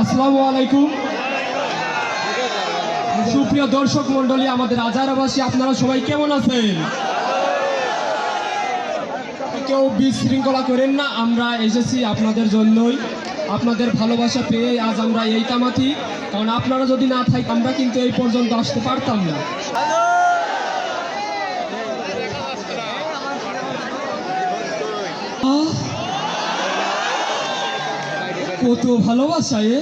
আসসালামু আলাইকুম। সুপ্রিয় দর্শক মন্ডলী আমাদের আজারাবাসী আপনারা সবাই কেমন আছেন? কেউ বিশৃঙ্খলা করেন না, আমরা এসেছি আপনাদের জন্যই। আপনাদের ভালোবাসা পেয়ে আজ আমরা এই কামাতি কারণ আপনারা যদি না থাকেন, আমরা কিন্তু এই পর্যন্ত আসতে পারতাম না। আহ! কত ভালোবাসা এ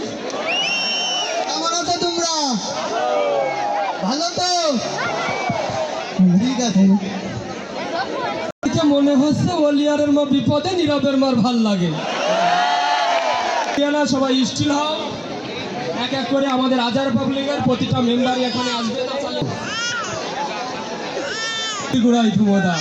কেমন আছো তোমরা? ভালো তো? ঠিক আছে। মনে হচ্ছে ওলিয়ারের মা বিপদে নীরবের মার ভালো লাগে। না সবাই স্টিল হও। এক এক করে আমাদের আজার পাবলিকের প্রতিটা মেম্বারই এখানে আসবে না চালে। গুড়াই ধুমোদা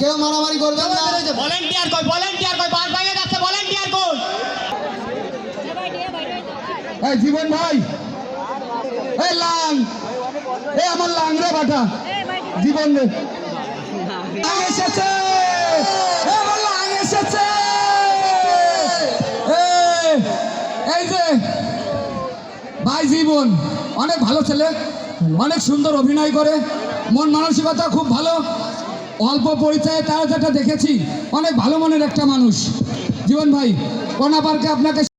কেউ মারামারি করবে না। ভলেন্টিয়ার কই ভলেন্টিয়ার কই বাস ভেঙে যাচ্ছে ভলেন্টিয়ার কই? এই জীবন ভাই এই লাং এই আমার লাং রে বাটা জীবন রে। এসেছে। লাং এসেছে। এই যে, ভাই জীবন, অনেক ভালো ছেলে, অনেক সুন্দর অভিনয় করে, মন মানসিকতা খুব ভালো। অল্প পরিচয়ে তারা যেটা দেখেছি, অনেক ভালো মনের একটা মানুষ। জীবন ভাই, কোনা পার্কে আপনাকে